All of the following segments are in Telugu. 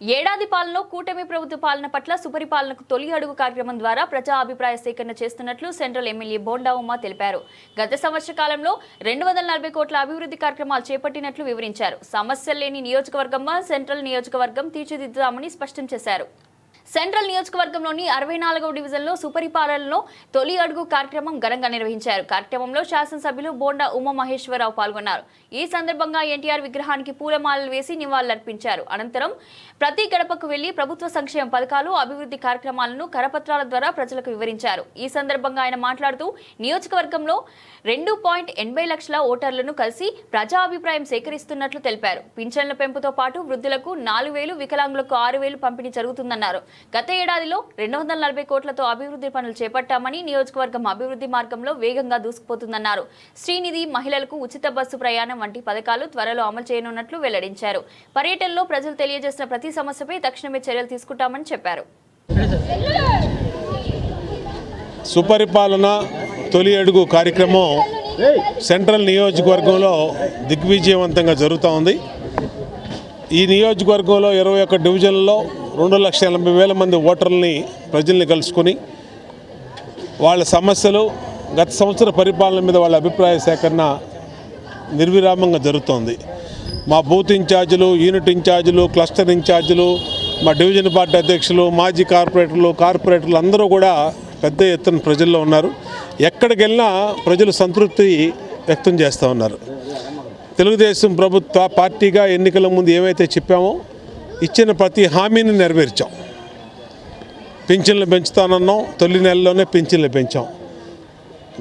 ఏడాది పాలనలో కూటమి ప్రభుత్వ పాలన పట్ల సుపరిపాలనకు తొలి అడుగు కార్యక్రమం ద్వారా ప్రజా అభిప్రాయ సేకరణ చేస్తున్నట్లు సెంట్రల్ ఎమ్మెల్యే బోండా ఉమా తెలిపారు. గత సంవత్సర కాలంలో రెండు వందల నలభై కోట్ల అభివృద్ధి కార్యక్రమాలు చేపట్టినట్లు వివరించారు. సమస్యలు లేని నియోజకవర్గంగా సెంట్రల్ నియోజకవర్గం తీర్చిదిద్దుతామని స్పష్టం చేశారు. సెంట్రల్ నియోజకవర్గంలోని అరవై నాలుగవ డివిజన్లో సుపరిపాలనలో తొలి అడుగు కార్యక్రమం ఘనంగా నిర్వహించారు. కార్యక్రమంలో శాసనసభ్యులు బోండా ఉమ మహేశ్వరరావు పాల్గొన్నారు. ఈ సందర్భంగా ఎన్టీఆర్ విగ్రహానికి పూలమాలలు వేసి నివాళులర్పించారు. అనంతరం ప్రతి గడపకు వెళ్ళి ప్రభుత్వ సంక్షేమ పథకాలు అభివృద్ధి కార్యక్రమాలను కరపత్రాల ద్వారా ప్రజలకు వివరించారు. ఈ సందర్భంగా ఆయన మాట్లాడుతూ నియోజకవర్గంలో రెండు పాయింట్ ఎనభై లక్షల ఓటర్లను కలిసి ప్రజాభిప్రాయం సేకరిస్తున్నట్లు తెలిపారు. పింఛన్ల పెంపుతో పాటు వృద్ధులకు నాలుగు వేలు వికలాంగులకు ఆరు వేలు పంపిణీ జరుగుతుందన్నారు. గత ఏడాదిలో రెండు వందల నలభై కోట్లతో అభివృద్ధి పనులు చేపట్టామని నియోజకవర్గం అభివృద్ధి మార్గంలో వేగంగా దూసుకుపోతుందన్నారు. శ్రీనిధి మహిళలకు ఉచిత బస్సు ప్రయాణం వంటి పథకాలు త్వరలో అమలు చేయనున్నట్లు వెల్లడించారు. పర్యటనలో ప్రజలు తెలియజేసిన ప్రతి సమస్యపై తక్షణమే చర్యలు తీసుకుంటామని చెప్పారు. సుపరిపాలన తొలి అడుగు కార్యక్రమం సెంట్రల్ నియోజకవర్గంలో దిగ్విజయవంతంగా జరుగుతూ ఉంది. ఈ నియోజకవర్గంలో ఇరవై ఒక్క డివిజన్లో రెండు లక్షల ఎనభై వేల మంది ఓటర్లని ప్రజల్ని కలుసుకొని వాళ్ళ సమస్యలు గత సంవత్సర పరిపాలన మీద వాళ్ళ అభిప్రాయ సేకరణ నిర్విరామంగా జరుగుతోంది. మా బూత్ ఇన్ఛార్జీలు యూనిట్ ఇన్ఛార్జీలు క్లస్టర్ ఇన్ఛార్జీలు మా డివిజన్ పార్టీ అధ్యక్షులు మాజీ కార్పొరేటర్లు కార్పొరేటర్లు అందరూ కూడా పెద్ద ఎత్తున ప్రజల్లో ఉన్నారు. ఎక్కడికి వెళ్ళినా ప్రజలు సంతృప్తి వ్యక్తం చేస్తూ ఉన్నారు. తెలుగుదేశం ప్రభుత్వ పార్టీగా ఎన్నికల ముందు ఏమైతే చెప్పామో ఇచ్చిన ప్రతి హామీని నెరవేర్చాం. పింఛన్లు పెంచుతానన్నాం తొలి నెలలోనే పింఛన్లు పెంచాం.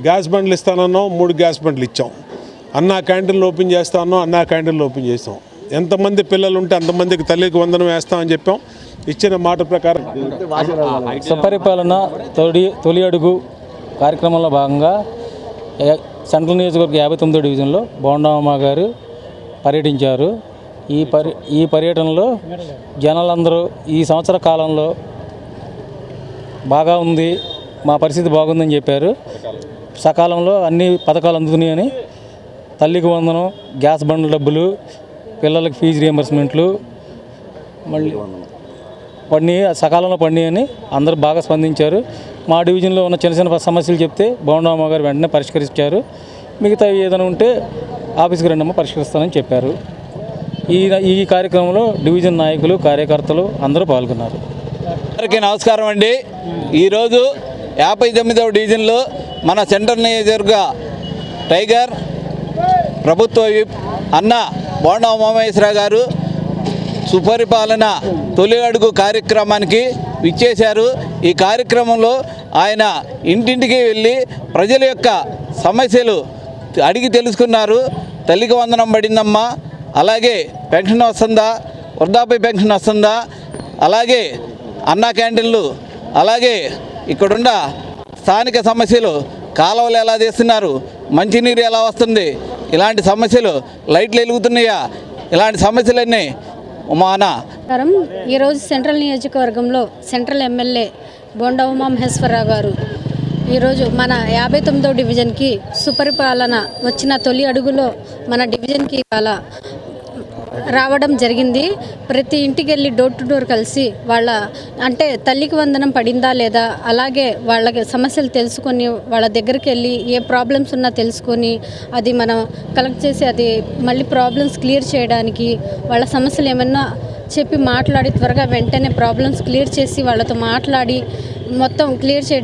గ్యాస్ బండ్లు ఇస్తానన్నాం మూడు గ్యాస్ బండ్లు ఇచ్చాం. అన్నా క్యాంటీన్లు ఓపెన్ చేస్తానన్నాం అన్నా క్యాంటీన్లు ఓపెన్ చేస్తాం ఎంతమంది పిల్లలు ఉంటే అంతమందికి తల్లికి వందనం వేస్తామని చెప్పాం. ఇచ్చిన మాట ప్రకారం సుపరిపాలన తొలి తొలి అడుగు కార్యక్రమంలో భాగంగా సెంట్రల్ నియోజకవర్గ యాభై తొమ్మిదో డివిజన్లో బోండామ్మ గారు పర్యటించారు. ఈ పర్య ఈ పర్యటనలో జనాలందరూ ఈ సంవత్సర కాలంలో బాగా ఉంది మా పరిస్థితి బాగుందని చెప్పారు. సకాలంలో అన్ని పథకాలు అందుతున్నాయని తల్లికి వందనం గ్యాస్ బండ్ల డబ్బులు పిల్లలకి ఫీజు రియంబర్స్మెంట్లు మళ్ళీ పడినాయి సకాలంలో పడినాయని అందరూ బాగా స్పందించారు. మా డివిజన్లో ఉన్న చిన్న చిన్న సమస్యలు చెప్తే బోండమ్మ గారు వెంటనే పరిష్కరించారు. మిగతా ఏదైనా ఉంటే ఆఫీస్కి రండమ్మ పరిష్కరిస్తానని చెప్పారు. ఈ ఈ కార్యక్రమంలో డివిజన్ నాయకులు కార్యకర్తలు అందరూ పాల్గొన్నారు. అందరికీ నమస్కారం అండి. ఈరోజు యాభై తొమ్మిదవ డివిజన్లో మన సెంటర్ నియోజకవర్గ టైగర్ ప్రభుత్వ విప్ అన్న బోండా ఉమామహేశ్వరరావు గారు సుపరిపాలన తొలి అడుగు కార్యక్రమానికి విచ్చేశారు. ఈ కార్యక్రమంలో ఆయన ఇంటింటికి వెళ్ళి ప్రజల యొక్క సమస్యలు అడిగి తెలుసుకున్నారు. తల్లికి వందనం పడిందమ్మా. అలాగే పెన్షన్ వస్తుందా? వృద్ధాప్య పెన్షన్ వస్తుందా? అలాగే అన్నా క్యాంటీన్లు అలాగే ఇక్కడున్న స్థానిక సమస్యలు కాలువలు ఎలా తీస్తున్నారు? మంచినీరు ఎలా వస్తుంది? ఇలాంటి సమస్యలు లైట్లు వెలుగుతున్నాయా? ఇలాంటి సమస్యలన్నీ ఉమానా ఈరోజు సెంట్రల్ నియోజకవర్గంలో సెంట్రల్ ఎమ్మెల్యే బొండ ఉమా మహేశ్వరరావు గారు ఈరోజు మన యాభై తొమ్మిదో డివిజన్కి సుపరిపాలన వచ్చిన తొలి అడుగులో మన డివిజన్కి ఇవాళ రావడం జరిగింది. ప్రతి ఇంటికి వెళ్ళి డోర్ టు డోర్ కలిసి వాళ్ళ అంటే తల్లికి వందనం పడిందా లేదా అలాగే వాళ్ళకి సమస్యలు తెలుసుకొని వాళ్ళ దగ్గరికి వెళ్ళి ఏ ప్రాబ్లమ్స్ ఉన్నా తెలుసుకొని అది మనం కలెక్ట్ చేసి అది మళ్ళీ ప్రాబ్లమ్స్ క్లియర్ చేయడానికి వాళ్ళ సమస్యలు ఏమన్నా చెప్పి మాట్లాడి త్వరగా వెంటనే ప్రాబ్లమ్స్ క్లియర్ చేసి వాళ్ళతో మాట్లాడి మొత్తం క్లియర్ చేయడం